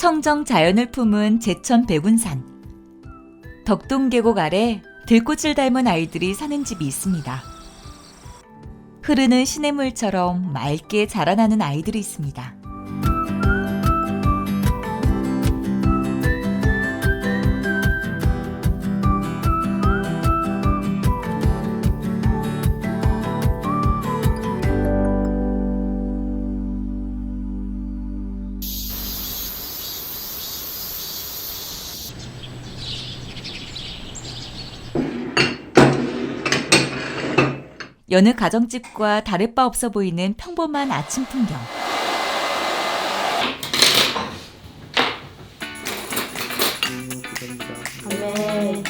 청정 자연을 품은 제천 백운산. 덕동 계곡 아래 들꽃을 닮은 아이들이 사는 집이 있습니다. 흐르는 시냇물처럼 맑게 자라나는 아이들이 있습니다. 여느 가정집과 다를 바 없어 보이는 평범한 아침 풍경. 네.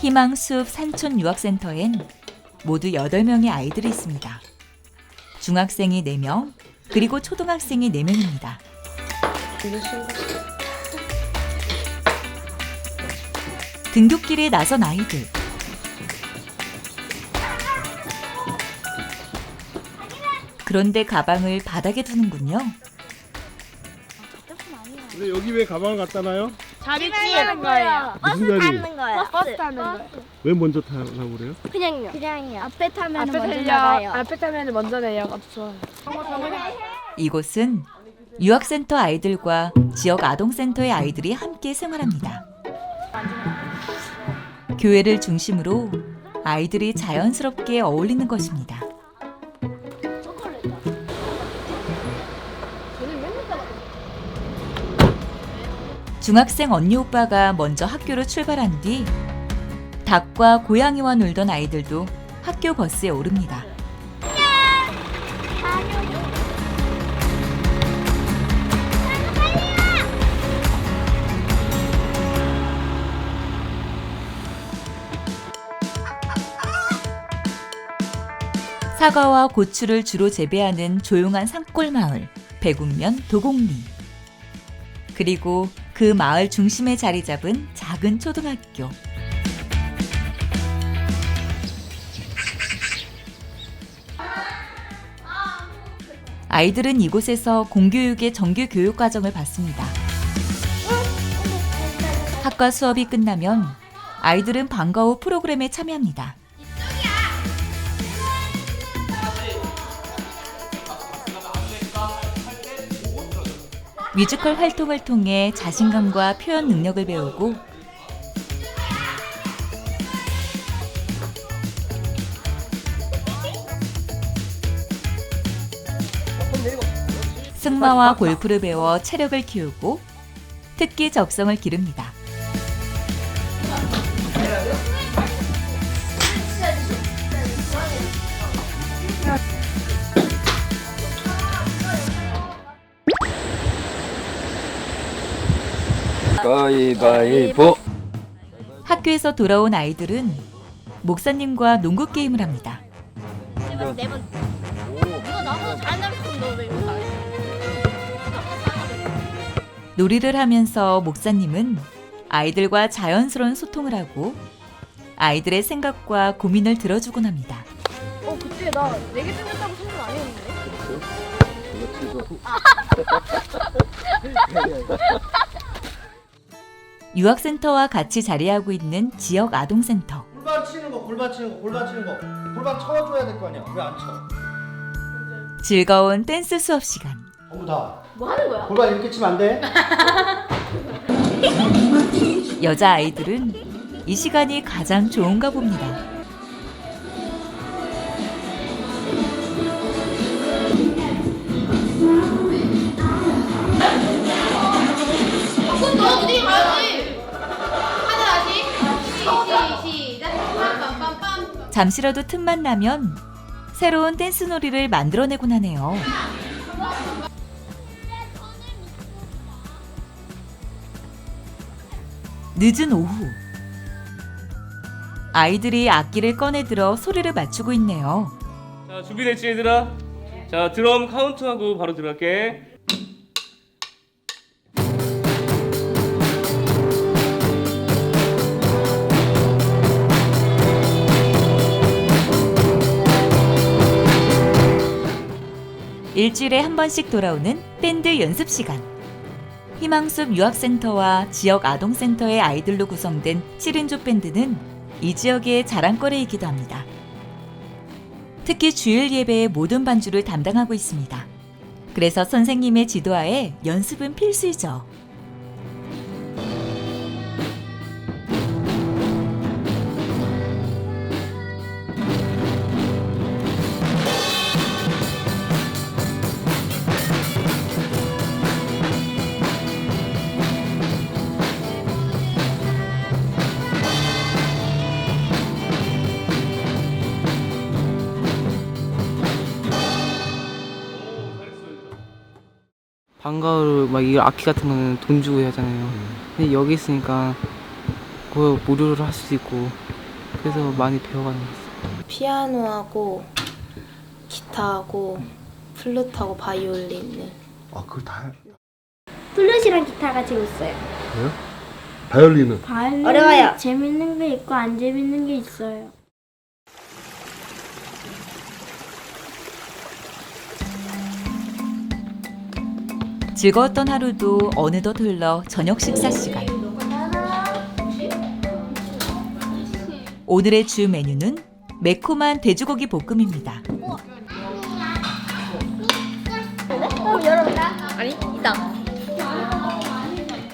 희망숲 산촌 유학센터엔 모두 8명의 아이들이 있습니다. 중학생이 4명, 그리고 초등학생이 4명입니다. 등굣길에 나선 아이들. 그런데 가방을 바닥에 두는군요. 근데 여기 왜 가방을 갖다 놔요? 자리 찌는 거예요. 무슨 자리? 타는 거예요. 버스 타는 거예요. 왜 먼저 타라고 그래요? 그냥요. 그냥요. 앞에 타면 앞에 먼저 달려. 나가요. 앞에 타면 먼저 내려가죠. 이곳은 유학센터 아이들과 지역 아동센터의 아이들이 함께 생활합니다. 교회를 중심으로 아이들이 자연스럽게 어울리는 것입니다. 중학생 언니 오빠가 먼저 학교로 출발한 뒤 닭과 고양이와 놀던 아이들도 학교 버스에 오릅니다. 사과와 고추를 주로 재배하는 조용한 산골 마을 백운면 도곡리. 그리고 그 마을 중심에 자리 잡은 작은 초등학교. 아이들은 이곳에서 공교육의 정규 교육 과정을 받습니다. 학과 수업이 끝나면 아이들은 방과 후 프로그램에 참여합니다. 뮤지컬 활동을 통해 자신감과 표현 능력을 배우고 승마와 골프를 배워 체력을 키우고 특기 적성을 기릅니다. 가위바위보 학교에서 돌아온 아이들은 목사님과 농구 게임을 합니다. 지금 네 번. 이거 나보다 잘 나면 너왜 이거 나? 놀이를 하면서 목사님은 아이들과 자연스러운 소통을 하고 아이들의 생각과 고민을 들어주곤 합니다. 어 그때 나 네개 뜯었다고 생각 안 했는데. 유학센터와 같이 자리하고 있는 지역 아동센터. 골반 치는 거, 골반 치는 거, 골반 치는 거. 골반 쳐줘야 될 거 아니야. 왜 안 쳐? 즐거운 댄스 수업 시간. 전부 다. 뭐 하는 거야? 골반 이렇게 치면 안 돼. 여자 아이들은 이 시간이 가장 좋은가 봅니다. 잠시라도 틈만 나면 새로운 댄스 놀이를 만들어내곤 하네요. 늦은 오후. 아이들이 악기를 꺼내 들어 소리를 맞추고 있네요. 자 준비됐지 얘들아? 자 드럼 카운트하고 바로 들어갈게 일주일에 한 번씩 돌아오는 밴드 연습 시간. 희망숲 유학센터와 지역 아동센터의 아이들로 구성된 7인조 밴드는 이 지역의 자랑거리이기도 합니다. 특히 주일 예배의 모든 반주를 담당하고 있습니다. 그래서 선생님의 지도하에 연습은 필수이죠. 방과후 막이 악기 같은 거는 돈 주고 해야 하잖아요. 근데 여기 있으니까 그 무료로 할 수도 있고 그래서 많이 배워가는 것 같아요. 피아노하고 기타하고 플루트하고 바이올린을 아 그걸 다 해? 플룻이랑 기타가 재밌어요. 바이올린은? 바이올린 어려워요. 재밌는 게 있고 안 재밌는 게 있어요. 즐거웠던 하루도 어느덧 흘러 저녁 식사 시간. 오늘의 주 메뉴는 매콤한 돼지고기 볶음입니다.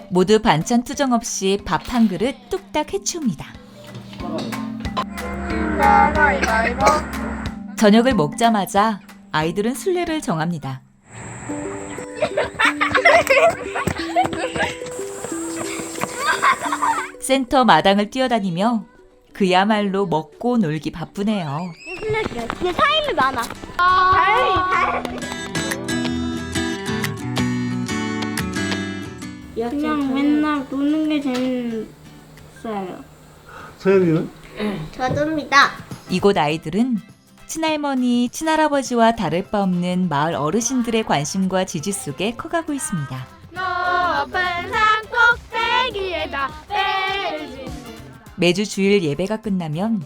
모두 반찬 투정 없이 밥 한 그릇 뚝딱 해치웁니다. 저녁을 먹자마자 아이들은 순례를 정합니다. 센터 마당을 뛰어다니며 그야말로 먹고 놀기 바쁘네요. 근데 타임이 많아. 그냥 맨날 노는 게 재밌어요. 서현이는? 저도입니다. 이곳 아이들은 친할머니, 친할아버지와 다를 바 없는 마을 어르신들의 관심과 지지 속에 커가고 있습니다. 높은 산 꼭대기에다 매주 주일 예배가 끝나면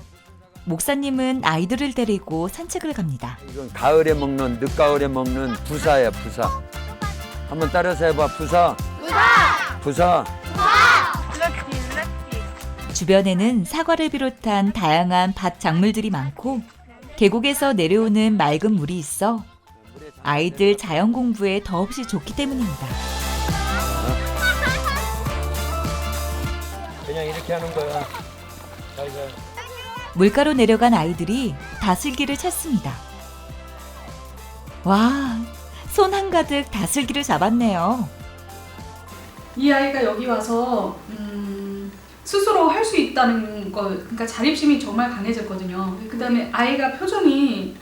목사님은 아이들을 데리고 산책을 갑니다. 이건 가을에 먹는 늦가을에 먹는 부사야 부사. 한번 따라서 해봐 부사. 부사. 부사. 주변에는 사과를 비롯한 다양한 밭 작물들이 많고 계곡에서 내려오는 맑은 물이 있어 아이들 자연 공부에 더없이 좋기 때문입니다. 그냥 이렇게 하는 거야. 물가로 내려간 아이들이 다슬기를 찾습니다. 와, 손 한가득 다슬기를 잡았네요. 이 아이가 여기 와서 음, 스스로 할 수 있다는 거, 그러니까 자립심이 정말 강해졌거든요. 그 다음에 아이가 표정이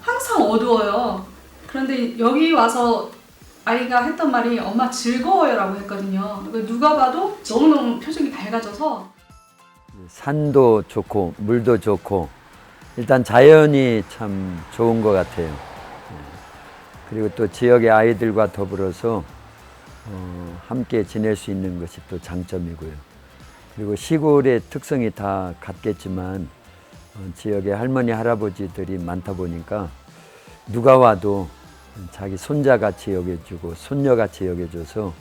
항상 어두워요. 그런데 여기 와서 아이가 했던 말이 엄마 즐거워요라고 했거든요. 누가 봐도 너무너무 표정이 밝아져서 산도 좋고 물도 좋고 일단 자연이 참 좋은 것 같아요. 예. 그리고 또 지역의 아이들과 더불어서 어, 함께 지낼 수 있는 것이 또 장점이고요. 그리고 시골의 특성이 다 같겠지만 어, 지역의 할머니 할아버지들이 많다 보니까 누가 와도 자기 손자 같이 여겨주고 손녀 같이 여겨줘서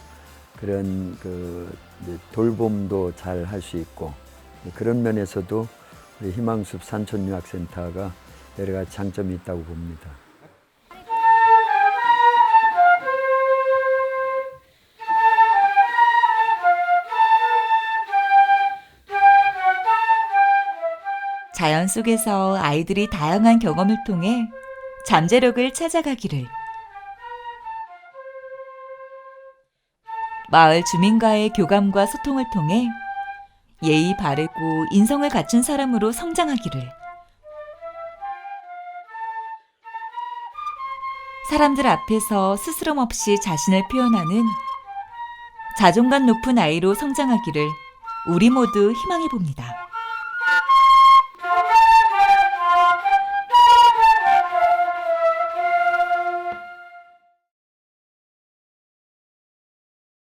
그런 그 돌봄도 잘 할 수 있고 그런 면에서도 희망숲 산촌유학센터가 여러 가지 장점이 있다고 봅니다. 자연 속에서 아이들이 다양한 경험을 통해 잠재력을 찾아가기를. 마을 주민과의 교감과 소통을 통해 예의 바르고 인성을 갖춘 사람으로 성장하기를. 사람들 앞에서 스스럼 없이 자신을 표현하는 자존감 높은 아이로 성장하기를 우리 모두 희망해 봅니다.